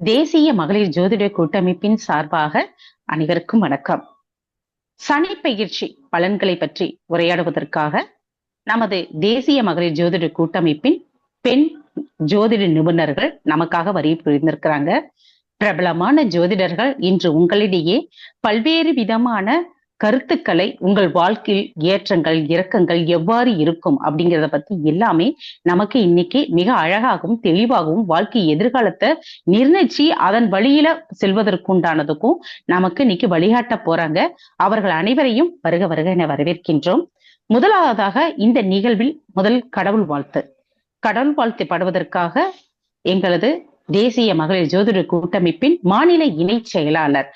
தேசிய மகளிர் ஜோதிட கூட்டமைப்பின் சார்பாக அனைவருக்கும் வணக்கம். சனி பயிற்சி பலன்களை பற்றி உரையாடுவதற்காக நமது தேசிய மகளிர் ஜோதிட கூட்டமைப்பின் பெண் ஜோதிட நிபுணர்கள் நமக்காக வரி புரிந்திருக்கிறாங்க. பிரபலமான ஜோதிடர்கள் இன்று உங்களிடையே பல்வேறு விதமான கருத்துக்களை உங்கள் வாழ்க்கையில் ஏற்றங்கள் இறக்கங்கள் எவ்வாறு இருக்கும் அப்படிங்கிறத பத்தி எல்லாமே நமக்கு இன்னைக்கு மிக அழகாகவும் தெளிவாகவும் வாழ்க்கை எதிர்காலத்தை நிர்ணயிச்சு அதன் வழியில செல்வதற்குண்டானதுக்கும் நமக்கு இன்னைக்கு வழிகாட்ட போறாங்க. அவர்கள் அனைவரையும் வருக வருக என வரவேற்கின்றோம். முதலாவதாக இந்த நிகழ்வில் முதல் கடவுள் வாழ்த்து. கடவுள் வாழ்த்து படுவதற்காக எங்களது தேசிய மகளிர் ஜோதிட கூட்டமைப்பின் மாநில இணை செயலாளர்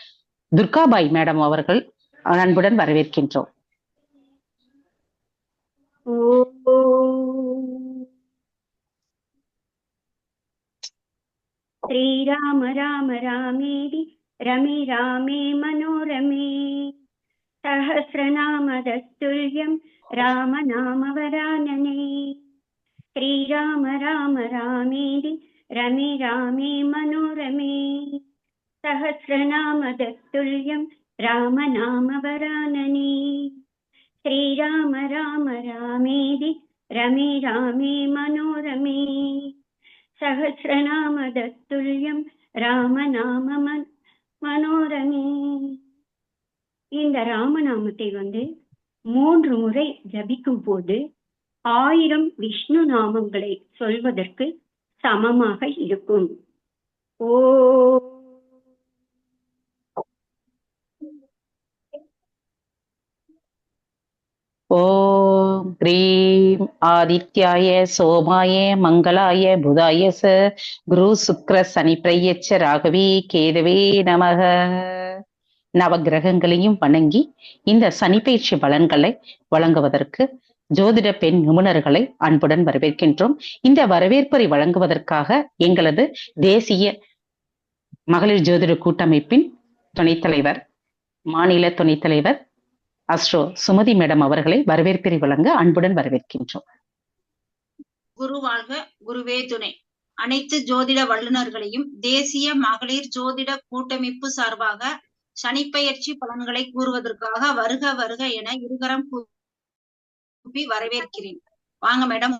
துர்காபாய் மேடம் அவர்கள் அன்புடன் வரவேற்கின்றோம். ஸ்ரீராம ராம ராமேதி ரமே ராமே மனோரமே. சஹசிரநாமதத்துல்யம் ராம நாமவரானனே ஸ்ரீராம ராம ராமேதி ரமே ராமே மனோரமே. சஹசிரநாமதத்துல்யம் रामनामवरानने श्रीराम राम रामेदि रमे रामे मनोरमे சகசிரநாமதத்துல்யம் ராமநாம மனோரமே இந்த ராமநாமத்தை வந்து மூன்று முறை ஜபிக்கும் போது ஆயிரம் விஷ்ணு நாமங்களை சொல்வதற்கு சமமாக இருக்கும் ஓ ஓம் கிரீம் ஆதித்யாய சோமாய மங்களாய புதாய ச குரு சுக்ர சனி பிரயச்ச ராகவே கேதவே நமக. நவ கிரகங்களையும் வணங்கி இந்த சனிப்பயிற்சி பலன்களை வழங்குவதற்கு ஜோதிட பெண் நிபுணர்களை அன்புடன் வரவேற்கின்றோம். இந்த வரவேற்பை வழங்குவதற்காக எங்களது தேசிய மகளிர் ஜோதிட கூட்டமைப்பின் துணைத் தலைவர் மாநில துணைத் தலைவர் அஸ்ட்ரோ சுமதி மேடம் அவர்களை வரவேற்பினை வழங்க அன்புடன் வரவேற்கின்றோம். குரு வாழ்க குருவே துணை. அனைத்து ஜோதிட வல்லுநர்களையும் தேசிய மகளிர் ஜோதிட கூட்டமைப்பு சார்பாக சனிப்பெயர்ச்சி பலன்களை கூறுவதற்காக வருக வருக என இருகரம் கூப்பி வரவேற்கிறேன். வாங்க மேடம்.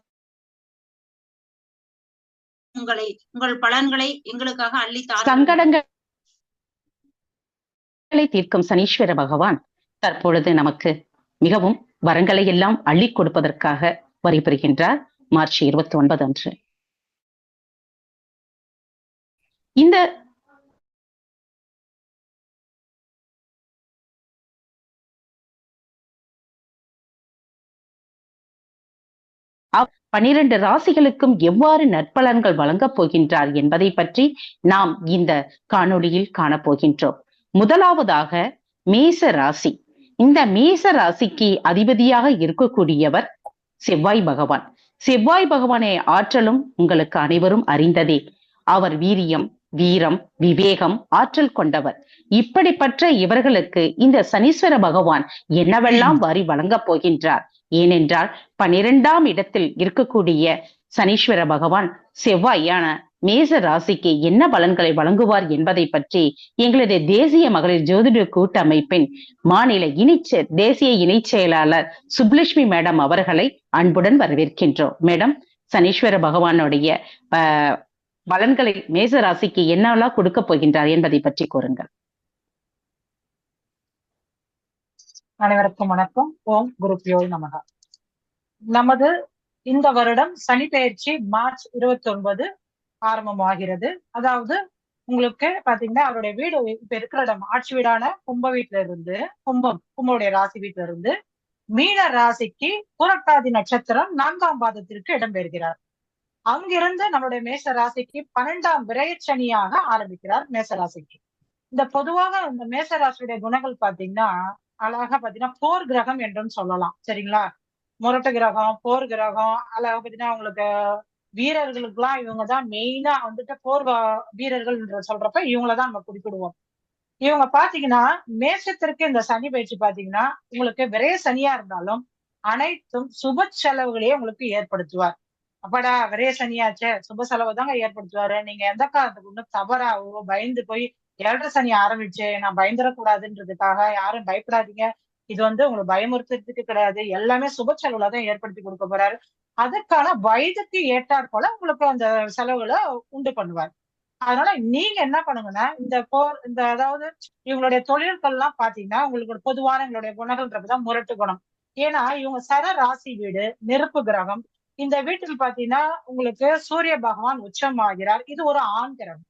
உங்களை உங்கள் பலன்களை எங்களுக்காக அள்ளி சங்கடங்களை தீர்க்கும் சனீஸ்வர பகவான் தற்பொழுது நமக்கு மிகவும் வரங்களை எல்லாம் அள்ளி கொடுப்பதற்காக வரிபெறுகின்றார் மார்ச் இருபத்தி ஒன்பது அன்று. இந்த பனிரெண்டு ராசிகளுக்கும் எவ்வாறு நற்பலன்கள் வழங்கப் போகின்றார் என்பதை பற்றி நாம் இந்த காணொளியில் காணப்போகின்றோம். முதலாவதாக மேச ராசி. இந்த மேச ராசிக்கு அதிபதியாக இருக்கக்கூடியவர் செவ்வாய் பகவான். செவ்வாய் பகவானே ஆற்றலும் உங்களுக்கு அனைவரும் அறிந்ததே. அவர் வீரியம் வீரம் விவேகம் ஆற்றல் கொண்டவர். இப்படிப்பட்ட இவர்களுக்கு இந்த சனீஸ்வர பகவான் என்னவெல்லாம் வாரி வழங்கப் போகின்றார்? ஏனென்றால் பனிரெண்டாம் இடத்தில் இருக்கக்கூடிய சனீஸ்வர பகவான் செவ்வாயான மேச ராசிக்கு என்ன பலன்களை வழங்குவார் என்பதை பற்றி எங்களது தேசிய மகளிர் ஜோதிட கூட்டமைப்பின் மாநில இணை தேசிய இணைச் செயலாளர் சுப்லட்சுமி மேடம் அவர்களை அன்புடன் வரவேற்கின்றோம். மேடம் சனீஸ்வர பகவானுடைய பலன்களை மேச ராசிக்கு என்னெல்லாம் கொடுக்க போகின்றார் என்பதை பற்றி கூறுங்கள். அனைவருக்கும் வணக்கம். ஓம் குருப்பியோ நமக. நமது இந்த வருடம் சனி பெயர்ச்சி மார்ச் இருபத்தி ஒன்பது ஆரம்பமாகிறது. அதாவது உங்களுக்கு பாத்தீங்கன்னா அவருடைய வீடு இப்ப இருக்கிற இடம் ஆட்சி வீடான கும்ப வீட்டுல இருந்து கும்பம் கும்பவுடைய ராசி வீட்டுல இருந்து மீன ராசிக்கு புரட்டாதி நட்சத்திரம் நான்காம் பாதத்திற்கு இடம்பெறுகிறார் அங்கிருந்து நம்மளுடைய மேச ராசிக்கு பன்னெண்டாம் விரையச்சனியாக ஆரம்பிக்கிறார் மேச ராசிக்கு. இந்த பொதுவாக இந்த மேச ராசியுடைய குணங்கள் பாத்தீங்கன்னா அழகா பாத்தீங்கன்னா போர் கிரகம் என்றும் சொல்லலாம். சரிங்களா? முரட்டு கிரகம் போர் கிரகம் அழகா பாத்தீங்கன்னா உங்களுக்கு வீரர்களுக்கெல்லாம் இவங்க தான் மெயினா வந்துட்டு போர் வீரர்கள் சொல்றப்ப இவங்களதான் நம்ம குறிப்பிடுவோம். இவங்க பாத்தீங்கன்னா மேசத்திற்கு இந்த சனி பயிற்சி பாத்தீங்கன்னா உங்களுக்கு விரைய சனியா இருந்தாலும் அனைத்தும் சுப செலவுகளையே உங்களுக்கு ஏற்படுத்துவார். அப்படா விரைய சனியாச்சே சுப செலவு தாங்க ஏற்படுத்துவாரு. நீங்க எந்த காரணத்துக்கு இன்னும் தவறாவோ பயந்து போய் ஏழரை சனி ஆரம்பிச்சு நான் பயந்துடக்கூடாதுன்றதுக்காக யாரும் பயப்படாதீங்க. இது வந்து உங்களுக்கு பயமுறுத்துறதுக்கு கிடையாது. எல்லாமே சுப செலவுல தான் ஏற்படுத்தி கொடுக்க போறாரு. அதற்கான வயதுக்கு ஏற்றாற் போல உங்களுக்கு அந்த செலவுகளை உண்டு பண்ணுவார். அதனால நீங்க என்ன பண்ணுங்கன்னா இந்த போர் இந்த அதாவது இவங்களுடைய தொழில்கள் எல்லாம் பாத்தீங்கன்னா உங்களுக்கு ஒரு பொதுவான எங்களுடைய குணங்கள்ன்றதுதான் முரட்டு குணம். ஏன்னா இவங்க சர ராசி வீடு நெருப்பு கிரகம். இந்த வீட்டில் பாத்தீங்கன்னா உங்களுக்கு சூரிய பகவான் உச்சமாகிறார். இது ஒரு ஆண் கிரகம்.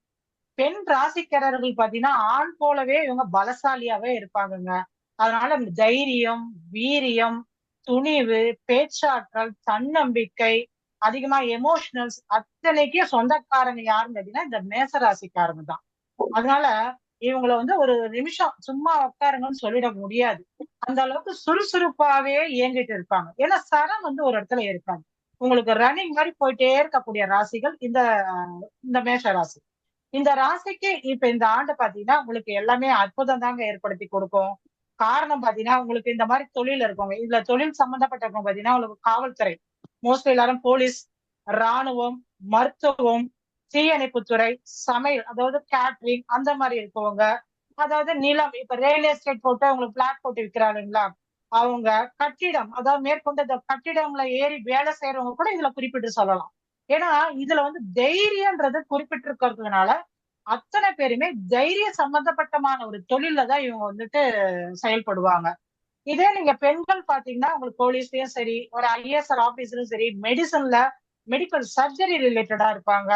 பெண் ராசிக்காரர்கள் பாத்தீங்கன்னா ஆண் போலவே இவங்க பலசாலியாவே இருப்பாங்கங்க. அதனால தைரியம் வீரியம் துணிவு பேச்சாற்றல் தன்னம்பிக்கை அதிகமா எமோஷனல்ஸ் அத்தனைக்கும் சொந்தக்காரங்க யாருன்னு கேட்டீங்கன்னா இந்த மேசராசிக்காரங்க தான். அதனால இவங்களை வந்து ஒரு நிமிஷம் சும்மா உட்காருங்கன்னு சொல்லிட முடியாது. அந்த அளவுக்கு சுறுசுறுப்பாவே இயங்கிட்டு இருப்பாங்க. ஏன்னா சரம் வந்து ஒரு இடத்துல இருக்காங்க உங்களுக்கு ரன்னிங் மாதிரி போயிட்டே இருக்கக்கூடிய ராசிகள் இந்த இந்த மேஷ ராசி இந்த ராசிக்கு இப்ப இந்த ஆண்டு பாத்தீங்கன்னா உங்களுக்கு எல்லாமே அற்புதம் தாங்க ஏற்படுத்தி கொடுக்கும். காரணம் பாத்தீங்கன்னா உங்களுக்கு இந்த மாதிரி தொழில் இருக்கவங்க இதுல தொழில் சம்பந்தப்பட்டவங்க பாத்தீங்கன்னா உங்களுக்கு காவல்துறை. மோஸ்ட்லி எல்லாரும் போலீஸ் ராணுவம் மருத்துவம் தீயணைப்புத்துறை சமையல் அதாவது கேட்ரிங் அந்த மாதிரி இருக்கவங்க அதாவது நிலம் இப்ப ரியல் எஸ்டேட் போட்டு அவங்களுக்கு பிளாட் போட்டு விற்கிறாருங்களா அவங்க கட்டிடம் அதாவது மேற்கொண்டு இந்த கட்டிடங்களை ஏறி வேலை செய்யறவங்க கூட இதுல குறிப்பிட்டு சொல்லலாம். ஏன்னா இதுல வந்து தைரியன்றது குறிப்பிட்டிருக்கிறதுனால அத்தனை பேருமே தைரிய சம்பந்தப்பட்டமான ஒரு தொழில தான் இவங்க வந்துட்டு செயல்படுவாங்க. இதே நீங்க பெண்கள் பாத்தீங்கன்னா உங்களுக்கு போலீஸ்லயும் சரி ஒரு ஐஎஸ்ஆர் ஆபீஸ்லயும் சரி மெடிசன்ல மெடிக்கல் சர்ஜரி ரிலேட்டடா இருப்பாங்க.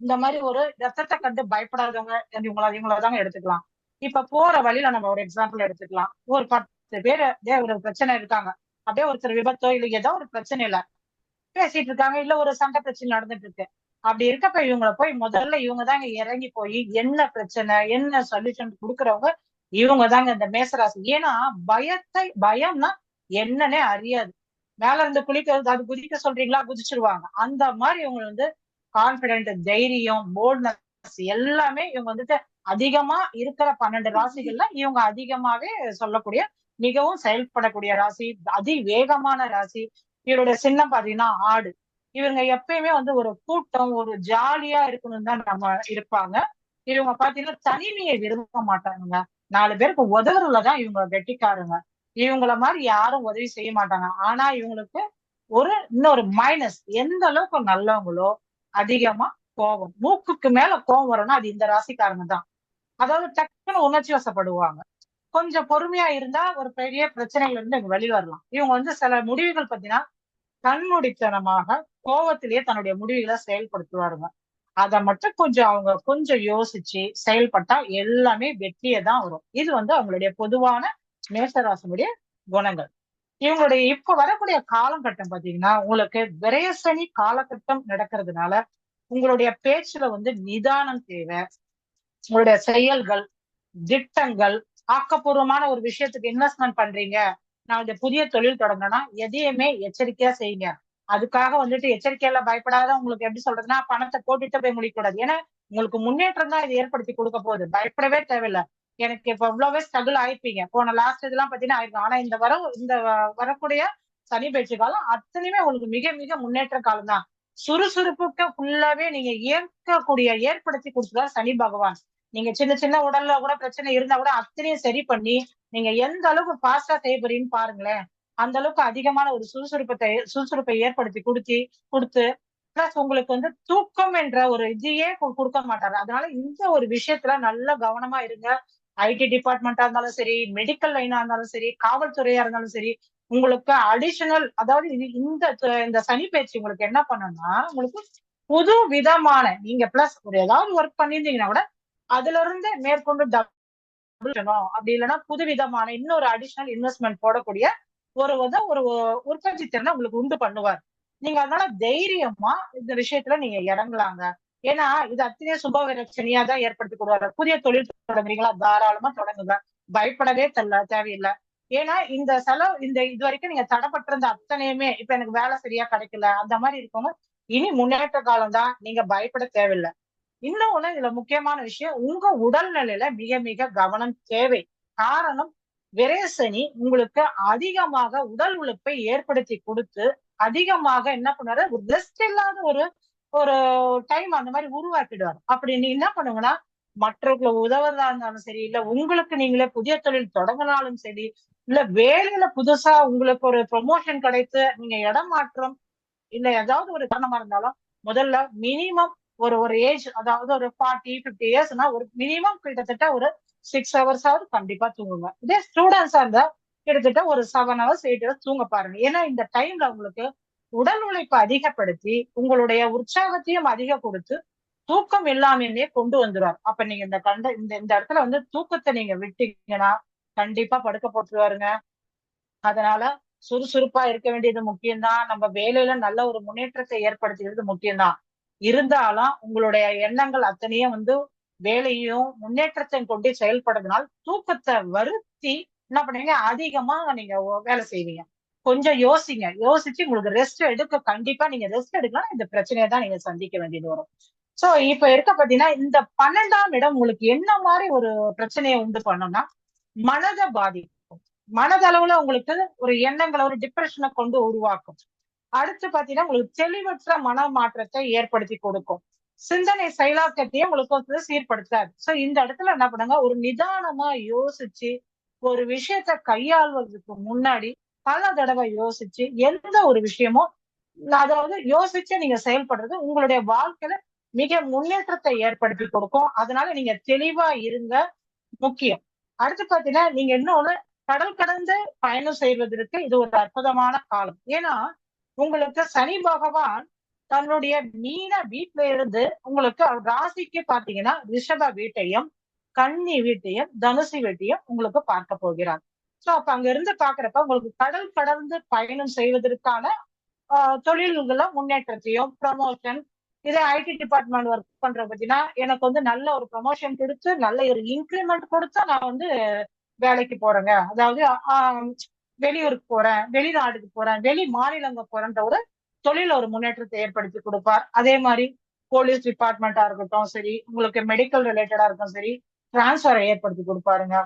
இந்த மாதிரி ஒரு ரத்தத்தை கண்டு பயப்படாதவங்க இவங்கள இவங்கள தாங்க எடுத்துக்கலாம். இப்ப போற வழியில நம்ம ஒரு எக்ஸாம்பிள் எடுத்துக்கலாம். ஒரு பத்து பேர் ஒரு பிரச்சனை இருக்காங்க. அப்படியே ஒருத்தர் விபத்தோ இல்ல ஏதோ ஒரு பிரச்சனை இல்ல பேசிட்டு இருக்காங்க இல்ல ஒரு சண்டை பிரச்சனை நடந்துட்டு இருக்கு. அப்படி இருக்கப்ப இவங்கள போய் முதல்ல இவங்க தாங்க இறங்கி போய் என்ன பிரச்சனை என்ன சொல்யூஷன் கொடுக்குறவங்க இவங்க தாங்க இந்த மேசராசி. ஏன்னா பயத்தை பயம்னா என்னன்னே அறியாது. மேல இருந்து குளிக்கிறது அது குதிக்க சொல்றீங்களா? குதிச்சிருவாங்க. அந்த மாதிரி இவங்க வந்து கான்பிடென்ட் தைரியம் போல்ட்னஸ் எல்லாமே இவங்க வந்துட்டு அதிகமா இருக்கிற பன்னெண்டு ராசிகள்ல இவங்க அதிகமாவே சொல்லக்கூடிய மிகவும் செயல்படக்கூடிய ராசி அதி வேகமான ராசி. இவருடைய சின்னம் பாத்தீங்கன்னா ஆடு. இவங்க எப்பயுமே வந்து ஒரு கூட்டம் ஒரு ஜாலியா இருக்கணும்னு தான் நம்ம இருப்பாங்க. இவங்க பாத்தீங்கன்னா தனிமையை விரும்ப மாட்டாங்க. நாலு பேருக்கு உதவுறதுலதான் இவங்க வெட்டிக்காருங்க இவங்கள மாதிரி யாரும் உதவி செய்ய மாட்டாங்க. ஆனா இவங்களுக்கு ஒரு இன்னொரு மைனஸ் எந்த அளவுக்கு நல்லவங்களோ அதிகமா கோபம். மூக்குக்கு மேல கோபம் வரும்னா அது இந்த ராசிக்காரங்க தான். அதாவது டக்குன்னு உணர்ச்சி வசப்படுவாங்க. கொஞ்சம் பொறுமையா இருந்தா ஒரு பெரிய பிரச்சனைகள் இருந்து இவங்க வெளியே வரலாம். இவங்க வந்து சில முடிவுகள் பார்த்தீங்கன்னா கண்மூடித்தனமாக கோவத்திலேயே தன்னுடைய முடிவுகளை செயல்படுத்துவாருங்க. அதை மட்டும் கொஞ்சம் அவங்க கொஞ்சம் யோசிச்சு செயல்பட்டா எல்லாமே வெற்றியே தான் வரும். இது வந்து அவங்களுடைய பொதுவான மேசராசனுடைய குணங்கள். இவங்களுடைய இப்ப வரக்கூடிய காலகட்டம் பாத்தீங்கன்னா உங்களுக்கு விரயசனி காலகட்டம் நடக்கிறதுனால உங்களுடைய பேச்சுல வந்து நிதானம் தேவை உங்களுடைய செயல்கள் திட்டங்கள் ஆக்கப்பூர்வமான ஒரு விஷயத்துக்கு இன்வெஸ்ட்மெண்ட் பண்றீங்க நான் இந்த புதிய தொழில் தொடங்கினா எதையுமே எச்சரிக்கையா செய்யுங்க. அதுக்காக வந்துட்டு எச்சரிக்கையில பயப்படாத உங்களுக்கு எப்படி சொல்றதுன்னா பணத்தை போட்டுட்டு போய் முடிக்கூடாது ஏன்னா உங்களுக்கு முன்னேற்றம் தான் இது ஏற்படுத்தி கொடுக்க போகுது. பயப்படவே தேவையில்லை. எனக்கு இப்ப இவ்வளவே ஸ்ட்ரகிள் ஆயிருப்பீங்க. போன லாஸ்ட் இதெல்லாம் பாத்தீங்கன்னா ஆயிருக்கும். ஆனா இந்த வர இந்த வரக்கூடிய சனி பயிற்சி காலம் அத்தனையுமே உங்களுக்கு மிக மிக முன்னேற்ற காலம் தான். சுறுசுறுப்புக்கு ஃபுல்லாவே நீங்க இயக்கக்கூடிய ஏற்படுத்தி கொடுத்துதான் சனி பகவான். நீங்க சின்ன சின்ன உடல்ல கூட பிரச்சனை இருந்தா கூட அத்தனையும் சரி பண்ணி நீங்க எந்த அளவுக்கு பாஸ்டா செய்ய போறீங்கன்னு பாருங்களேன். அந்த அளவுக்கு அதிகமான ஒரு சுறுசுறுப்பத்தை சுறுசுறுப்பை ஏற்படுத்தி கொடுத்தி கொடுத்து பிளஸ் உங்களுக்கு வந்து தூக்கம் என்ற ஒரு இதையே கொடுக்க மாட்டாரு. அதனால இந்த ஒரு விஷயத்துல நல்ல கவனமா இருங்க. ஐடி டிபார்ட்மெண்டா இருந்தாலும் சரி மெடிக்கல் லைனா இருந்தாலும் சரி காவல்துறையா இருந்தாலும் சரி உங்களுக்கு அடிஷனல் அதாவது இந்த இந்த சனி பயிற்சி உங்களுக்கு என்ன பண்ணும்னா உங்களுக்கு புது விதமான நீங்க பிளஸ் ஒரு ஏதாவது ஒர்க் பண்ணியிருந்தீங்கன்னா கூட அதுல இருந்து மேற்கொண்டு அப்படி இல்லைன்னா புதுவிதமான இன்னொரு அடிஷனல் இன்வெஸ்ட்மெண்ட் போடக்கூடிய ஒரு வந்து ஒரு உற்பத்தி திறனை உங்களுக்கு உண்டு பண்ணுவார். நீங்க அதனால தைரியமா இந்த விஷயத்துல நீங்க இறங்கலாங்க. ஏன்னா இது அத்தனையே சுப விரட்சணியா தான் ஏற்படுத்தி கொடுவாரு புதிய தொழில் தொடங்குறீங்களா? தாராளமா தொடங்குங்க. பயப்படவே தெரியல தேவையில்லை. ஏன்னா இந்த செலவு இந்த இது வரைக்கும் நீங்க தடப்பட்டிருந்த அத்தனையுமே இப்ப எனக்கு வேலை சரியா கிடைக்கல அந்த மாதிரி இருக்கவங்க இனி முன்னேற்ற காலம் தான். நீங்க பயப்பட தேவையில்லை. இன்னும் ஒண்ணு இதுல முக்கியமான விஷயம் உங்க உடல்நிலையில மிக மிக கவனம் தேவை. காரணம் விரேசனி உங்களுக்கு அதிகமாக உடல் உழைப்பை ஏற்படுத்தி கொடுத்து அதிகமாக என்ன பண்ணுவாரு? ரெஸ்ட் இல்லாத ஒரு ஒரு டைம் அந்த மாதிரி உருவாக்கிடுவார். அப்படி நீ என்ன பண்ணுங்கன்னா மற்றவர்களை உதவுறதா இருந்தாலும் சரி இல்ல உங்களுக்கு நீங்களே புதிய தொழில் தொடங்கினாலும் சரி இல்ல வேலையில புதுசா உங்களுக்கு ஒரு ப்ரொமோஷன் கிடைத்து நீங்க இடம் மாற்றம் இல்ல ஏதாவது ஒரு காரணமா இருந்தாலும் முதல்ல மினிமம் ஒரு ஒரு ஏஜ் அதாவது ஒரு ஃபார்ட்டி ஃபிஃப்டி இயர்ஸ்னா ஒரு மினிமம் கிட்டத்தட்ட ஒரு சிக்ஸ் ஹவர்ஸாவது கண்டிப்பா தூங்குங்க. இதே ஸ்டூடெண்ட்ஸா இருந்தா கிட்டத்தட்ட ஒரு செவன் ஹவர்ஸ் எயிட் ஹவர்ஸ் தூங்க பாருங்க. ஏன்னா இந்த டைம்ல உங்களுக்கு உடல் உழைப்பு அதிகப்படுத்தி உங்களுடைய உற்சாகத்தையும் அதிக கொடுத்து தூக்கம் இல்லாமையே கொண்டு வந்துருவார் அப்ப நீங்க இந்த கண்ட இந்த இந்த இடத்துல வந்து தூக்கத்தை நீங்க விட்டீங்கன்னா கண்டிப்பா படுக்க போட்டுருவாருங்க. அதனால சுறுசுறுப்பா இருக்க வேண்டியது முக்கியம்தான். நம்ம வேலையில நல்ல ஒரு முன்னேற்றத்தை ஏற்படுத்திக்கிறது முக்கியம்தான். இருந்தாலும் உங்களுடைய எண்ணங்கள் அத்தனையும் வந்து வேலையும் முன்னேற்றத்தையும் கொண்டு செயல்படுறதுனால தூக்கத்தை வருத்தி என்ன பண்ணுவீங்க? அதிகமா நீங்க வேலை செய்வீங்க. கொஞ்சம் யோசிங்க. யோசிச்சு உங்களுக்கு ரெஸ்ட் எடுக்க கண்டிப்பா நீங்க ரெஸ்ட் எடுக்கலாம் இந்த பிரச்சனையை தான் நீங்க சந்திக்க வேண்டியது வரும். சோ இப்ப இருக்க பாத்தீங்கன்னா இந்த பன்னெண்டாம் இடம் உங்களுக்கு என்ன மாதிரி ஒரு பிரச்சனையை உண்டு பண்ணோம்னா மனதை பாதிக்கும். மனதளவுல உங்களுக்கு ஒரு எண்ணங்களை ஒரு டிப்ரெஷனை கொண்டு உருவாக்கும். அடுத்து பாத்தீங்கன்னா உங்களுக்கு தெளிவற்ற மன மாற்றத்தை ஏற்படுத்தி கொடுக்கும். சிந்தனை செயலாக்கத்தையே உங்களுக்கு வந்து சீர்படுத்தாது. சோ இந்த இடத்துல என்ன பண்ணுங்க? ஒரு நிதானமா யோசிச்சு ஒரு விஷயத்த கையாள்வதற்கு முன்னாடி பல தடவை யோசிச்சு எந்த ஒரு விஷயமும் அதாவது யோசிச்சு நீங்க செயல்படுறது உங்களுடைய வாழ்க்கையில மிக முன்னேற்றத்தை ஏற்படுத்தி கொடுக்கும். அதனால நீங்க தெளிவா இருங்க. முக்கியம். அடுத்து பாத்தீங்கன்னா நீங்க இன்னொன்னு கடல் கடந்து பயணம் செய்வதற்கு இது ஒரு அற்புதமான காலம். ஏன்னா உங்களுக்கு சனி பகவான் தன்னுடைய மீன வீட்டுல இருந்து உங்களுக்கு ராசிக்கு பாத்தீங்கன்னா ரிஷப வீட்டையும் கன்னி வீட்டையும் தனுசு வீட்டையும் உங்களுக்கு பார்க்க போகிறார். சோ அப்ப அங்க இருந்து பாக்குறப்ப உங்களுக்கு கடல் கடந்து பயணம் செய்வதற்கான ஆஹ் தொழில்கள முன்னேற்றத்தையும் ப்ரமோஷன் இதே ஐடி டிபார்ட்மெண்ட் ஒர்க் பண்ற பத்தினா எனக்கு வந்து நல்ல ஒரு ப்ரமோஷன் கொடுத்து நல்ல ஒரு இன்க்ரிமெண்ட் கொடுத்தா நான் வந்து வேலைக்கு போறேங்க. அதாவது ஆஹ் வெளியூருக்கு போறேன் வெளிநாடுக்கு போறேன் வெளி மாநிலங்க போறேன்ற ஒரு தொழில ஒரு முன்னேற்றத்தை ஏற்படுத்தி கொடுப்பார். அதே மாதிரி போலீஸ் டிபார்ட்மெண்டா இருக்கட்டும் சரி உங்களுக்கு மெடிக்கல் ரிலேட்டடா இருக்கும் சரி டிரான்ஸ்ஃபரை ஏற்படுத்தி கொடுப்பாருங்க.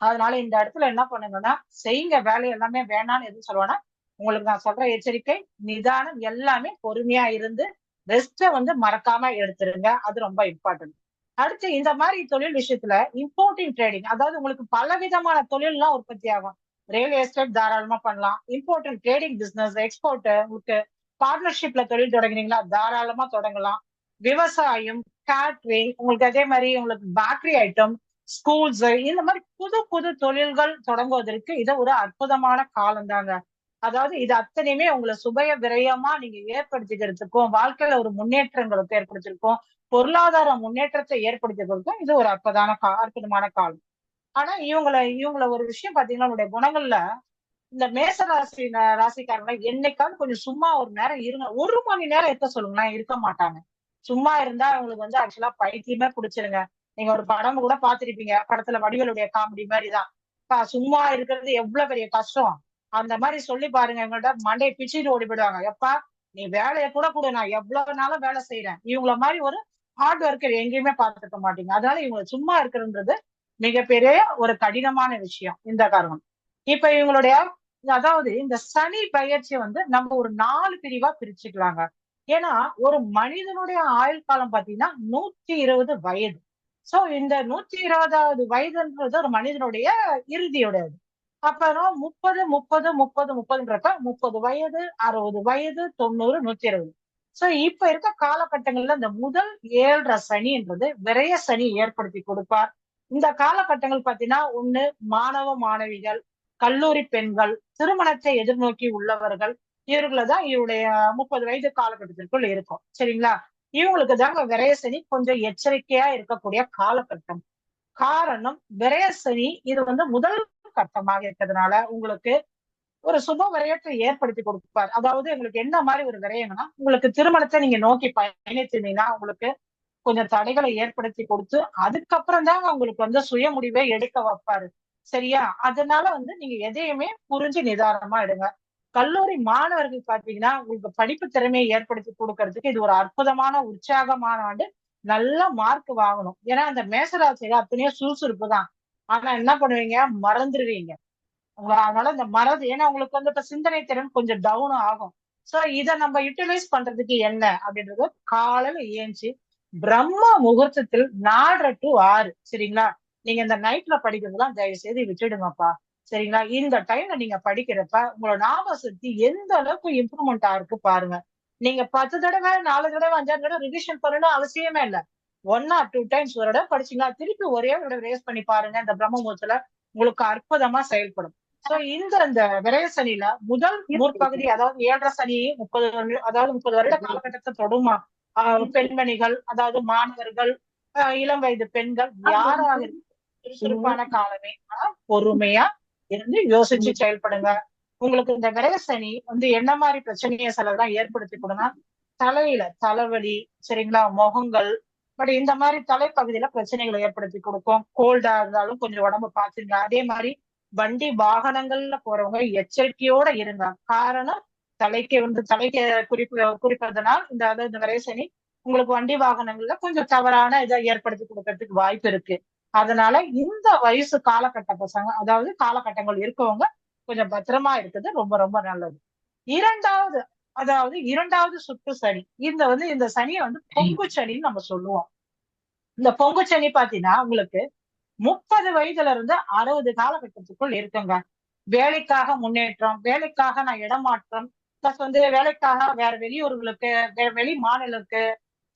அதனால இந்த இடத்துல என்ன பண்ணுங்கன்னா செய்யுங்க வேலை எல்லாமே வேணாம்னு எதுவும் சொல்லுவேன்னா உங்களுக்கு நான் சொல்ற எச்சரிக்கை நிதானம் எல்லாமே பொறுமையா இருந்து ரெஸ்ட வந்து மறக்காம எடுத்துருங்க. அது ரொம்ப இம்பார்ட்டன்ட் அடுத்து இந்த மாதிரி தொழில் விஷயத்துல இம்போர்ட்டிங் ட்ரேடிங் அதாவது உங்களுக்கு பல விதமான தொழில்லாம் உற்பத்தி ஆகும். ரியல் எஸ்டேட் தாராளமா பண்ணலாம். இம்போர்ட்டன்ட் ட்ரேடிங் பிசினஸ் எக்ஸ்போர்ட் உங்களுக்கு பார்ட்னர்ஷிப்ல தொழில் தொடங்குறீங்களா? தாராளமா தொடங்கலாம். விவசாயம் கேட்ரிங் உங்களுக்கு அதே மாதிரி உங்களுக்கு பேக்கரி ஐட்டம் ஸ்கூல்ஸ் இந்த மாதிரி புது புது தொழில்கள் தொடங்குவதற்கு இது ஒரு அற்புதமான காலம் தாங்க. அதாவது இது அத்தனையுமே உங்களை சுபய விரயமா நீங்க ஏற்படுத்திக்கிறதுக்கும் வாழ்க்கையில ஒரு முன்னேற்றங்களுக்கு ஏற்படுத்திருக்கும் பொருளாதார முன்னேற்றத்தை ஏற்படுத்திக்கிறதுக்கும் இது ஒரு அற்புதமான கா அற்புதமான காலம். ஆனா இவங்கள இவங்கள ஒரு விஷயம் பாத்தீங்கன்னா அவங்களுடைய குணங்கள்ல இந்த மேச ராசி ராசிக்காரங்க என்னைக்காவது கொஞ்சம் சும்மா ஒரு நேரம் இருங்க. ஒரு மணி நேரம் இருக்க சொல்லுங்களேன் இருக்க மாட்டாங்க. சும்மா இருந்தா அவங்களுக்கு வந்து ஆக்சுவலா பைத்தியமே பிடிச்சிருங்க. நீங்க ஒரு படம் கூட பாத்திருப்பீங்க படத்துல வடிவலுடைய காமெடி மாதிரிதான் சும்மா இருக்கிறது எவ்வளவு பெரிய கஷ்டம். அந்த மாதிரி சொல்லி பாருங்க எங்கள்ட்ட மண்டையை பிச்சுட்டு ஓடி போயிடுவாங்க எப்பா நீ வேலையை கூட கூட நான் எவ்வளவு நாளும் வேலை செய்யறேன் இவங்கள மாதிரி ஒரு ஹார்ட் ஒர்க்கர் எங்கேயுமே பார்த்துக்க மாட்டீங்க. அதனால இவங்க சும்மா இருக்கிறன்றது மிகப்பெரிய ஒரு கடினமான விஷயம் இந்த காரணம். இப்ப இவங்களுடைய அதாவது இந்த சனி பயிற்சி வந்து நம்ம ஒரு நாலு பிரிவா பிரிச்சுக்கலாங்க. ஏன்னா ஒரு மனிதனுடைய ஆயுள் காலம் பாத்தீங்கன்னா நூத்தி இருபது வயது. சோ இந்த நூத்தி இருபதாவது வயதுன்றது ஒரு மனிதனுடைய இறுதியுடையது. அப்புறம் முப்பது முப்பது முப்பது முப்பதுன்றப்ப முப்பது வயது அறுபது வயது தொண்ணூறு நூத்தி இருபது. சோ இப்ப இருக்க காலகட்டங்கள்ல இந்த முதல் ஏழரை சனின்றது விரைய சனி ஏற்படுத்தி கொடுப்பார். இந்த காலகட்டங்கள் பாத்தீங்கன்னா ஒண்ணு மாணவ மாணவிகள் கல்லூரி பெண்கள் திருமணத்தை எதிர்நோக்கி உள்ளவர்கள் இவர்களை தான் இவருடைய முப்பது வயது காலகட்டத்திற்குள் இருக்கும். சரிங்களா? இவங்களுக்கு தாங்க விரயசனி கொஞ்சம் எச்சரிக்கையா இருக்கக்கூடிய காலகட்டம். காரணம் விரயசனி இது வந்து முதல் கட்டமாக இருக்கிறதுனால உங்களுக்கு ஒரு சுப விரயத்தை ஏற்படுத்தி கொடுப்பார். அதாவது உங்களுக்கு என்ன மாதிரி ஒரு விரயம்னா உங்களுக்கு திருமணத்தை நீங்க நோக்கி பயணிச்சிருந்தீங்கன்னா உங்களுக்கு கொஞ்சம் தடைகளை ஏற்படுத்தி கொடுத்து அதுக்கப்புறம் தான் உங்களுக்கு வந்து சுய முடிவை எடுக்க வைப்பாரு. சரியா? அதனால வந்து நீங்க எதையுமே புரிஞ்சு நிதானமா எடுங்க. கல்லூரி மாணவர்கள் பாத்தீங்கன்னா உங்களுக்கு படிப்பு திறமையை ஏற்படுத்தி கொடுக்கறதுக்கு இது ஒரு அற்புதமான உற்சாகமான ஆண்டு. நல்ல மார்க் வாங்கணும். ஏன்னா அந்த மேசராசியில அத்தனையோ சுறுசுறுப்பு தான். ஆனா என்ன பண்ணுவீங்க? மறந்துடுவீங்க அதனால இந்த மறந்து ஏன்னா உங்களுக்கு வந்து இப்ப சிந்தனை திறன் கொஞ்சம் டவுன் ஆகும். சோ இதை நம்ம யூட்டிலைஸ் பண்றதுக்கு என்ன? அப்படின்றது காலையில ஏஞ்சி பிரம்ம முகூர்த்தத்தில் நாலரை டு ஆறு சரிங்களா? நீங்க இந்த நைட்ல படிக்கிறதெல்லாம் தயவு செய்து விட்டுடுங்கப்பா சரிங்களா? இந்த டைம்ல நீங்க படிக்கிறப்ப உங்களோட ஞாபக சக்தி எந்த அளவுக்கு இம்ப்ரூவ்மெண்ட் ஆயிருக்கு பாருங்க. நீங்க பத்து தடவை நாலு தடவை அஞ்சாறு தடவை ரிவிஷன் பண்ணணும் அவசியமே இல்ல. ஒன் ஆர் டூ டைம்ஸ் ஒரு தடவை படிச்சீங்களா திருப்பி ஒரே ஒரு தடவை ரேஸ் பண்ணி பாருங்க. இந்த பிரம்ம முகூர்த்தத்துல உங்களுக்கு அற்புதமா செயல்படும். சோ இந்த இந்த விரைய சனியில முதல் முற்பகுதி அதாவது ஏழரை சனி முப்பது வருட- அதாவது முப்பது வருட காலகட்டத்தை தொடுமா பெண்மணிகள் அதாவது மாணவர்கள் இளம் வயது பெண்கள் யாராக சுறுசுறுப்பான காலமே ஆனா பொறுமையா இருந்து யோசிச்சு செயல்படுங்க. உங்களுக்கு இந்த விரைய சனி வந்து என்ன மாதிரி பிரச்சனையை சிலதான் ஏற்படுத்தி கொடுங்க தலையில தலைவலி சரிங்களா முகங்கள் பட் இந்த மாதிரி தலைப்பகுதியில பிரச்சனைகளை ஏற்படுத்தி கொடுக்கும். கோல்டா இருந்தாலும் கொஞ்சம் உடம்பு பாத்துங்க அதே மாதிரி வண்டி வாகனங்கள்ல போறவங்க எச்சரிக்கையோட இருங்க. காரணம் தலைக்கு வந்து தலைக்கு குறிப்பு குறிப்பதனால் இந்த அதாவது இந்த விரைசனி உங்களுக்கு வண்டி வாகனங்கள்ல கொஞ்சம் தவறான இதை ஏற்படுத்தி கொடுக்கறதுக்கு வாய்ப்பு இருக்கு. அதனால இந்த வயசு காலகட்ட பசங்க அதாவது காலகட்டங்கள் இருக்கவங்க கொஞ்சம் பத்திரமா இருக்குது ரொம்ப ரொம்ப நல்லது. இரண்டாவது அதாவது இரண்டாவது சுற்று சனி. இந்த வந்து இந்த சனியை வந்து பொங்கு சனின்னு நம்ம சொல்லுவோம். இந்த பொங்கு சனி பாத்தீங்கன்னா உங்களுக்கு முப்பது வயதுல இருந்து அறுபது காலகட்டத்துக்குள் இருக்குங்க. வேலைக்காக முன்னேற்றம் வேலைக்காக நான் இடமாற்றம் பிளஸ் வந்து வேலைக்காக வேற வெளியூர்களுக்கு வெளி மாநிலத்துக்கு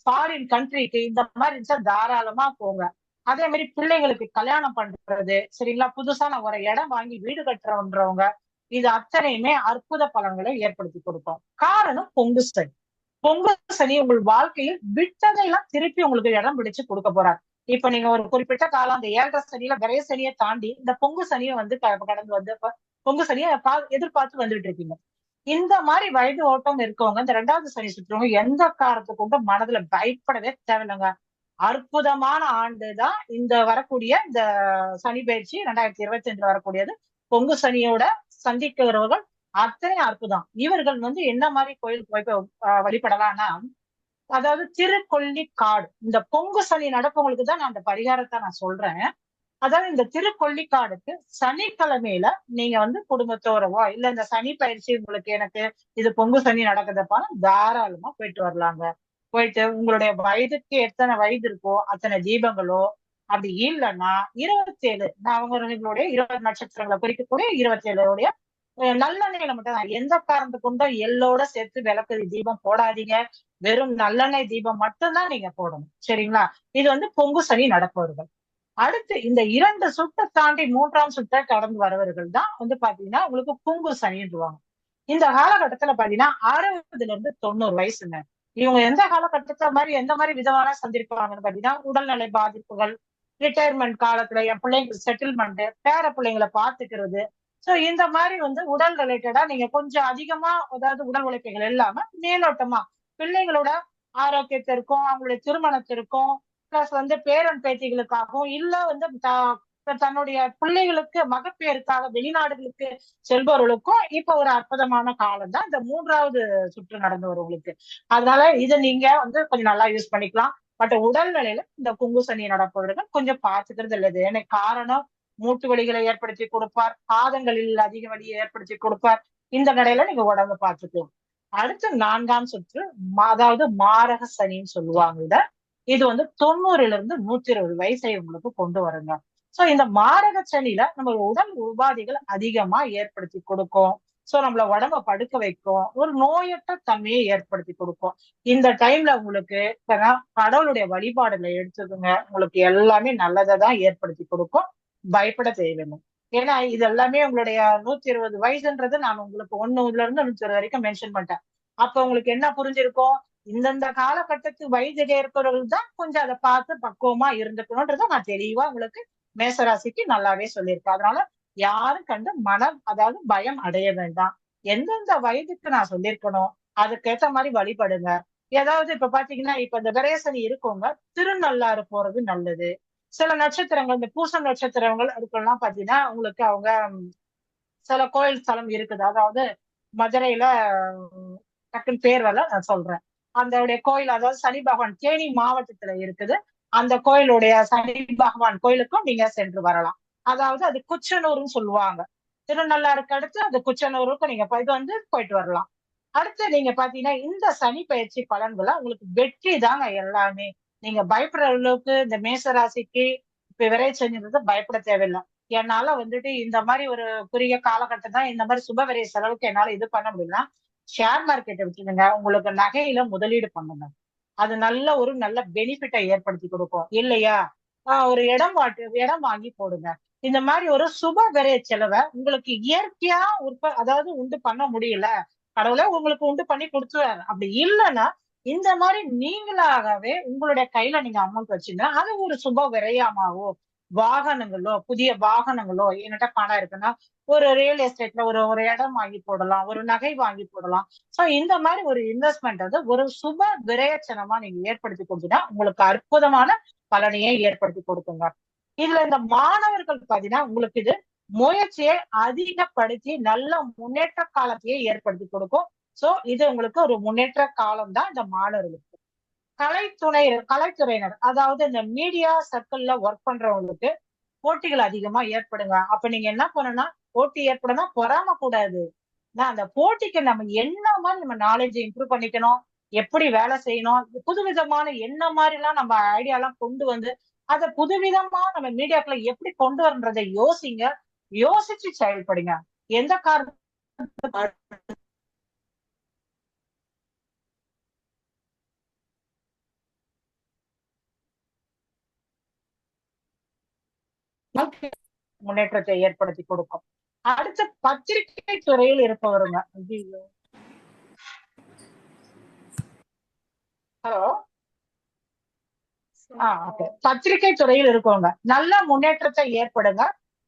ஃபாரின் கண்ட்ரிக்கு இந்த மாதிரி இருந்துச்சா தாராளமா போங்க. அதே மாதிரி பிள்ளைங்களுக்கு கல்யாணம் பண்றது சரிங்களா? புதுசா நான் ஒரு இடம் வாங்கி வீடு கட்டுறோன்றவங்க இது அத்தனையுமே அற்புத பலன்களை ஏற்படுத்தி கொடுக்கும். காரணம் பொங்கு சனி. பொங்கு சனி உங்கள் வாழ்க்கையில் விட்டதையெல்லாம் திருப்பி உங்களுக்கு இடம் பிடிச்சு கொடுக்க போறாரு. இப்ப நீங்க ஒரு குறிப்பிட்ட காலம் அந்த ஏழரை சனியில விரைய சனியை தாண்டி இந்த பொங்கு சனியை வந்து கடந்து வந்து பொங்கு சனியை எதிர்பார்த்து வந்துட்டு இருக்கீங்க. இந்த மாதிரி வயது ஓட்டம் இருக்கவங்க இந்த ரெண்டாவது சனி சுற்றுறவங்க எந்த காரணத்துக்கு கொண்டு மனதுல பயப்படவே தேவையில்லைங்க. அற்புதமான ஆண்டு தான் இந்த வரக்கூடிய இந்த சனி பயிற்சி ரெண்டாயிரத்தி இருபத்தி அஞ்சுல வரக்கூடியது. பொங்கு சனியோட சந்திக்கிறவர்கள் அத்தனை அற்புதம். இவர்கள் வந்து என்ன மாதிரி கோயிலுக்கு போய் வழிபடலாம்னா அதாவது காடு இந்த பொங்கு சனி நடப்பவங்களுக்கு தான் நான் அந்த பரிகாரத்தை நான் சொல்றேன். அதாவது இந்த திருக்கொள்ளிக்காடுக்கு சனிக்கிழமையில நீங்க வந்து குடும்பத்தோரவோ இல்ல இந்த சனி பயிற்சி உங்களுக்கு எனக்கு இது பொங்கு சனி நடக்குதப்பான தாராளமா போயிட்டு வரலாங்க. போயிட்டு உங்களுடைய வயதுக்கு எத்தனை வயது இருக்கோ அத்தனை தீபங்களோ அப்படி இல்லைன்னா இருபத்தேழு நான் அவங்களுடைய இருபது நட்சத்திரங்களை குறிக்கக்கூடிய இருபத்தேழுடைய நல்லெண்ணெயில மட்டும் தான் எந்த காரணத்து கொண்டோ எள்ளோட சேர்த்து விளக்கு தீபம் போடாதீங்க. வெறும் நல்லெண்ணெய் தீபம் மட்டும்தான் நீங்க போடணும். சரிங்களா? இது வந்து பொங்கு சனி நடப்பவர்கள். அடுத்து இந்த இரண்டு சுட்டை தாண்டி மூன்றாம் சுட்டை கடந்து வரவர்கள் தான் வந்து பாத்தீங்கன்னா உங்களுக்கு பொங்கு சனின்றுவாங்க. இந்த காலகட்டத்துல பாத்தீங்கன்னா அறுபதுல இருந்து தொண்ணூறு வயசுங்க. இவங்க எந்த காலகட்டத்துல மாதிரி எந்த மாதிரி விதமான சந்திருப்பாங்கன்னு பாத்தீங்கன்னா உடல்நலை பாதிப்புகள் ரிட்டையர்மெண்ட் காலத்துல என் பிள்ளைங்களுக்கு செட்டில்மெண்ட் பேர பிள்ளைங்களை பாத்துக்கிறது சோ இந்த மாதிரி வந்து உடல் ரிலேட்டடா நீங்க கொஞ்சம் அதிகமா அதாவது உடல் உழைப்புகள் இல்லாம மேலோட்டமா பிள்ளைங்களோட ஆரோக்கியத்திற்கும் அவங்களுடைய திருமணத்திற்கும் பிளஸ் வந்து பேரன் பேத்திகளுக்காகவும் இல்ல வந்து த- தன்னுடைய பிள்ளைகளுக்கு மகப்பேருக்காக வெளிநாடுகளுக்கு செல்பவர்களுக்கும் இப்ப ஒரு அற்புதமான காலம் தான். இந்த மூன்றாவது சுற்று நடந்து வருவங்களுக்கு. அதனால இதை நீங்க வந்து கொஞ்சம் நல்லா யூஸ் பண்ணிக்கலாம். பட் உடல்நிலையில இந்த குங்கு சனி நடப்பவர்கள் கொஞ்சம் பார்த்துக்கிறது இல்லது ஏன்னா காரணம் மூட்டு வலிகளை ஏற்படுத்தி கொடுப்பார். பாதங்களில் அதிக வலியை ஏற்படுத்தி கொடுப்பார். இந்த நிலையில நீங்க உடம்ப பார்த்துக்கலாம் அடுத்து நான்காம் சுற்று அதாவது மாரக சனின்னு சொல்லுவாங்க இதை. இது வந்து தொண்ணூறுல இருந்து நூத்தி இருபது வயசை உங்களுக்கு கொண்டு வருங்க. சோ இந்த மாரக சனியில நம்ம உடல் உபாதைகள் அதிகமா ஏற்படுத்தி கொடுக்கும். சோ நம்மள உடம்ப படுக்க வைக்கும். ஒரு நோயற்ற தன்மையை ஏற்படுத்தி கொடுக்கும். இந்த டைம்ல உங்களுக்கு கடவுளுடைய வழிபாடுகளை எடுத்துக்கோங்க. உங்களுக்கு எல்லாமே நல்லதை தான் ஏற்படுத்தி கொடுக்கும். பயப்பட தேவையில்லை. ஏன்னா இது எல்லாமே உங்களுடைய நூத்தி இருபது வயசுன்றது நான் உங்களுக்கு ஒண்ணுல இருந்து நூத்தி இருபது வரைக்கும் மென்ஷன் பண்ணிட்டேன். அப்ப உங்களுக்கு என்ன புரிஞ்சிருக்கும்? இந்தந்த காலகட்டத்து வயதிலே இருக்கிறவர்கள் தான் கொஞ்சம் அதை பார்த்து பக்குவமா இருந்துக்கணும்ன்றத நான் தெளிவா உங்களுக்கு மேசராசிக்கு நல்லாவே சொல்லியிருக்கேன். அதனால யாரும் கண்டு மனம் அதாவது பயம் அடைய வேண்டாம். எந்தெந்த வயதுக்கு நான் சொல்லியிருக்கணும் அதுக்கேத்த மாதிரி வழிபடுங்க. ஏதாவது இப்ப பாத்தீங்கன்னா இப்ப இந்த விரேசனி இருக்கவங்க திருநள்ளாறு போறது நல்லது. சில நட்சத்திரங்கள் இந்த பூச நட்சத்திரங்கள் அதுக்கெல்லாம் பாத்தீங்கன்னா உங்களுக்கு அவங்க சில கோயில் ஸ்தலம் இருக்குது. அதாவது மதுரையில டக்குன்னு பேர் வரல நான் சொல்றேன். அந்த கோயில் அதாவது சனி பகவான் தேனி மாவட்டத்துல இருக்குது. அந்த கோயிலுடைய சனி பகவான் கோயிலுக்கும் நீங்க சென்று வரலாம். அதாவது அது குச்சனூர்னு சொல்லுவாங்க. திருநள்ளாருக்கு அடுத்து அது குச்சனூருக்கு நீங்க போயிட்டு இது வந்து போயிட்டு வரலாம். அடுத்து நீங்க பாத்தீங்கன்னா இந்த சனி பயிற்சி பலன்களை உங்களுக்கு வெற்றி தாங்க எல்லாமே. நீங்க பயப்படுற அளவுக்கு இந்த மேச ராசிக்கு இப்ப விரை செஞ்சது பயப்பட தேவையில்லை. என்னால வந்துட்டு இந்த மாதிரி ஒரு குறுகிய காலகட்டம் தான் இந்த மாதிரி சுப விரை செலவுக்கு என்னால இது பண்ண முடியல. ஷேர் மார்க்கெட்டை விட்டுருங்க உங்களுக்கு நகையில முதலீடு பண்ணுங்க. அது நல்ல ஒரு நல்ல பெனிஃபிட்டை ஏற்படுத்தி கொடுக்கும். இல்லையா? ஆஹ் ஒரு இடம் வாட்டு இடம் வாங்கி போடுங்க. இந்த மாதிரி ஒரு சுப விரைய செலவை உங்களுக்கு இயற்கையா உற்ப அதாவது உண்டு பண்ண முடியல. கடவுளை உங்களுக்கு உண்டு பண்ணி கொடுத்துருவாரு அப்படி இல்லைன்னா இந்த மாதிரி நீங்களாகவே உங்களுடைய கையில நீங்க அமௌண்ட் வச்சீங்கன்னா அது ஒரு சுப விரயமாவோ வாகனங்களோ புதிய வாகனங்களோ என்கிட்ட பணம் இருக்குன்னா ஒரு ரியல் எஸ்டேட்ல ஒரு ஒரு இடம் வாங்கி போடலாம் ஒரு நகை வாங்கி போடலாம். சோ இந்த மாதிரி ஒரு இன்வெஸ்ட்மெண்ட் வந்து ஒரு சுப விரயச்சனமா நீங்க ஏற்படுத்தி கொடுத்தீங்கன்னா உங்களுக்கு அற்புதமான பலனையே ஏற்படுத்தி கொடுக்குங்க. இதுல இந்த மாணவர்கள் பாத்தீங்கன்னா உங்களுக்கு இது முயற்சியை அதிகப்படுத்தி நல்ல முன்னேற்ற காலத்தையே ஏற்படுத்தி கொடுக்கும். சோ இது உங்களுக்கு ஒரு முன்னேற்ற காலம் தான் இந்த மாணவர்களுக்கு. கலைத்துறை கலைத்துறையினர் அதாவது இந்த மீடியா சர்க்கிள்ல ஒர்க் பண்றவங்களுக்கு போட்டிகள் அதிகமா ஏற்படுங்க. அப்ப நீங்க என்ன பண்ணணும்னா போட்டி ஏற்படும்னா பொறாம கூடாது. நான் அந்த போட்டிக்கு நம்ம என்ன மாதிரி நம்ம நாலேஜ் இம்ப்ரூவ் பண்ணிக்கணும் எப்படி வேலை செய்யணும் புதுவிதமான என்ன மாதிரி எல்லாம் நம்ம ஐடியா எல்லாம் கொண்டு வந்து அதை புதுவிதமா நம்ம மீடியாக்குள்ள எப்படி கொண்டு வரன்றதை யோசிங்க. யோசிச்சு செயல்படுங்க. எந்த காரணம் முன்னேற்றத்தை ஏற்படுத்தி கொடுக்கும். அடுத்து பத்திரிகை துறையில் இருப்பவருங்க. ஹலோ. பத்திரிகை துறையில் இருக்கவங்க நல்ல முன்னேற்றத்தை ஏற்படுங்க.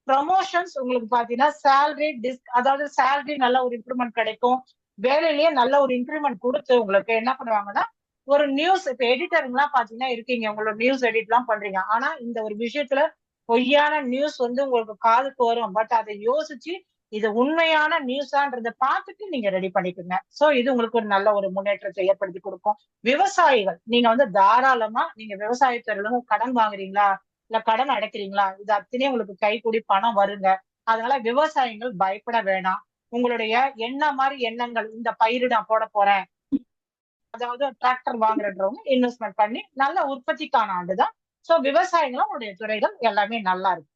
ப்ரமோஷன்ஸ் உங்களுக்கு பாத்தீங்கன்னா சேலரி டிஸ்க் அதாவது சேலரி நல்ல ஒரு இம்ப்ரூவ்மெண்ட் கிடைக்கும். வேலையிலேயே நல்ல ஒரு இன்க்ரிமெண்ட் கொடுத்து உங்களுக்கு என்ன பண்ணுவாங்கன்னா ஒரு நியூஸ் இப்ப எடிட்டருங்கெல்லாம் பாத்தீங்கன்னா இருக்கீங்க. உங்களோட நியூஸ் எடிட் எல்லாம் பண்றீங்க. ஆனா இந்த ஒரு விஷயத்துல பொய்யான நியூஸ் வந்து உங்களுக்கு காதுக்கு வரும். பட் அதை யோசிச்சு இது உண்மையான நியூஸான்றதை பார்த்துட்டு நீங்க ரெடி பண்ணிக்கோங்க. சோ இது உங்களுக்கு ஒரு நல்ல ஒரு முன்னேற்றத்தை ஏற்படுத்தி கொடுக்கும். விவசாயிகள் நீங்க வந்து தாராளமா நீங்க விவசாயத்துறையில கடன் வாங்குறீங்களா? இல்ல கடன் அடைக்கிறீங்களா? இது அத்தனையும் உங்களுக்கு கை கூடி பணம் வருங்க. அதனால விவசாயிகள் பயப்பட வேணாம். உங்களுடைய என்ன மாதிரி எண்ணங்கள் இந்த பயிர் நான் போட போறேன். அதாவது டிராக்டர் வாங்குறன்றவங்க இன்வெஸ்ட்மெண்ட் பண்ணி நல்ல உற்பத்திக்கான ஆண்டுதான் சோ விவசாயிகளும் உங்களுடைய துறைகள் எல்லாமே நல்லா இருக்கு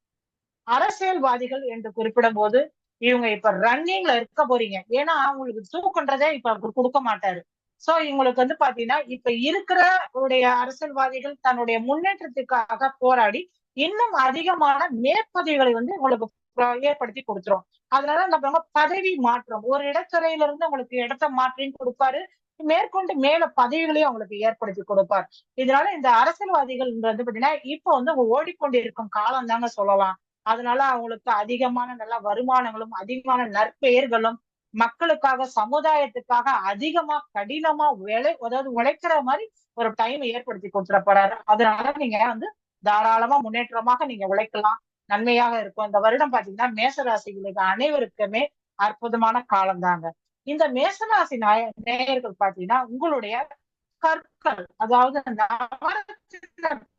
அரசியல்வாதிகள் என்று குறிப்பிடும் போது இவங்க இப்ப ரன்னிங்ல இருக்க போறீங்க. ஏன்னா அவங்களுக்கு தூக்குன்றதே இப்ப அவர் கொடுக்க மாட்டாரு. சோ இவங்களுக்கு வந்து பாத்தீங்கன்னா இப்ப இருக்கிற உடைய அரசியல்வாதிகள் தன்னுடைய முன்னேற்றத்துக்காக போராடி இன்னும் அதிகமான மேற்பதவிகளை வந்து உங்களுக்கு ஏற்படுத்தி கொடுத்துரும். அதனால நம்ம பதவி மாற்றம். ஒரு இடத்துறையில இருந்து உங்களுக்கு இடத்த மாற்றின்னு கொடுப்பாரு. மேற்கொண்டு மேல பதவிகளையும் அவங்களுக்கு ஏற்படுத்தி கொடுப்பார். இதனால இந்த அரசியல்வாதிகள் வந்து பாத்தீங்கன்னா இப்ப வந்து அவங்க ஓடிக்கொண்டிருக்கும் காலம் தாங்க சொல்லலாம். அதனால அவங்களுக்கு அதிகமான நல்ல வருமானங்களும் அதிகமான நற்பெயர்களும் மக்களுக்காக சமுதாயத்துக்காக அதிகமா கடினமா உழை அதாவது உழைக்கிற மாதிரி ஒரு டைம் ஏற்படுத்தி கொடுத்துட போறாரு அதனால நீங்க வந்து தாராளமா முன்னேற்றமாக நீங்க உழைக்கலாம். நன்மையாக இருக்கும். இந்த வருடம் பாத்தீங்கன்னா மேசராசிகளுக்கு அனைவருக்குமே அற்புதமான காலம் தாங்க. இந்த மேசராசி நாய நேயர்கள் பாத்தீங்கன்னா உங்களுடைய கற்கள் அதாவது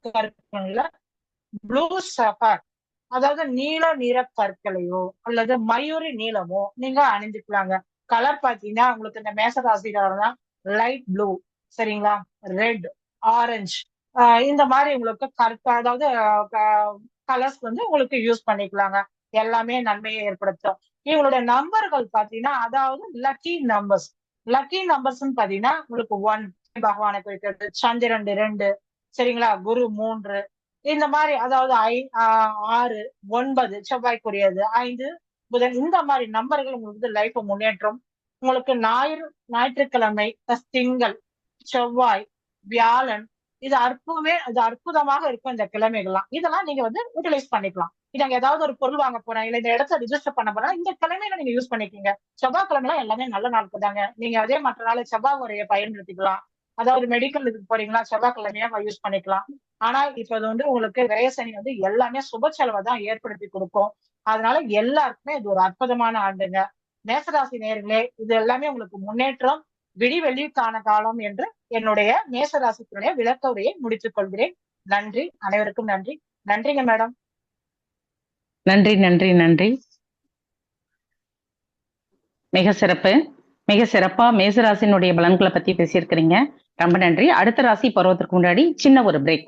கற்கள்ல ப்ளூ சஃபர் அதாவது நீல நிற கற்களையோ அல்லது மயூரி நீளமோ நீங்க அணிஞ்சுக்கலாங்க. கலர் பாத்தீங்கன்னா உங்களுக்கு இந்த மேசராசிக்காரங்க லைட் ப்ளூ சரிங்களா? ரெட் ஆரஞ்சு இந்த மாதிரி உங்களுக்கு கற்க அதாவது கலர்ஸ் வந்து உங்களுக்கு யூஸ் பண்ணிக்கலாங்க. எல்லாமே நன்மையை ஏற்படுத்தும். இவங்களுடைய நம்பர்கள் பாத்தீங்கன்னா அதாவது லக்கி நம்பர்ஸ் லக்கி நம்பர்ஸ்ன்னு பாத்தீங்கன்னா உங்களுக்கு ஒன் பகவானை குறிக்கிறது சந்திரன் ரெண்டு சரிங்களா? குரு மூன்று இந்த மாதிரி அதாவது ஐ ஆறு ஒன்பது செவ்வாய்க்குரியது ஐந்து புதன் இந்த மாதிரி நம்பர்கள் உங்களுக்கு லைஃப் முன்னேற்றம். உங்களுக்கு ஞாயிறு ஞாயிற்றுக்கிழமை திங்கள் செவ்வாய் வியாழன் இது அற்புதமே இது அற்புதமாக இருக்கும் இந்த கிழமைகள்லாம். இதெல்லாம் நீங்க வந்து யூட்டிலைஸ் பண்ணிக்கலாம். நீங்க ஏதாவது ஒரு பொருள் வாங்க போறேன் இல்ல இந்த இடத்த ரிஜிஸ்டர் பண்ண போறேன் இந்த கிழமையில நீங்க யூஸ் பண்ணிக்கீங்க. செவ்வாய்க்கிழமை எல்லாமே நல்ல நாட்கள் தாங்க. நீங்க அதே மற்ற நாள் செவ்வாய் முறையை பயன்படுத்திக்கலாம். அதாவது மெடிக்கல் இதுக்கு போறீங்களா செவ்வாய்க்கிழமையா யூஸ் பண்ணிக்கலாம். ஆனா இப்ப அது வந்து உங்களுக்கு விரயசனி வந்து எல்லாமே சுப செலவை தான் ஏற்படுத்தி கொடுக்கும். அதனால எல்லாருக்குமே இது ஒரு அற்புதமான ஆண்டுங்க. மேசராசி நேர்களே இது எல்லாமே உங்களுக்கு முன்னேற்றம் விடிவெளிக்கான காலம் என்று என்னுடைய மேசராசித்தினுடைய விளக்க உரையை முடித்துக் கொள்கிறேன். நன்றி அனைவருக்கும் நன்றி. நன்றிங்க மேடம். நன்றி நன்றி நன்றி. மிக சிறப்பு. மிக சிறப்பா மேசராசினுடைய பலன்களை பத்தி பேசியிருக்கிறீங்க. ரொம்ப நன்றி. அடுத்த ராசி பருவத்திற்கு முன்னாடி சின்ன ஒரு பிரேக்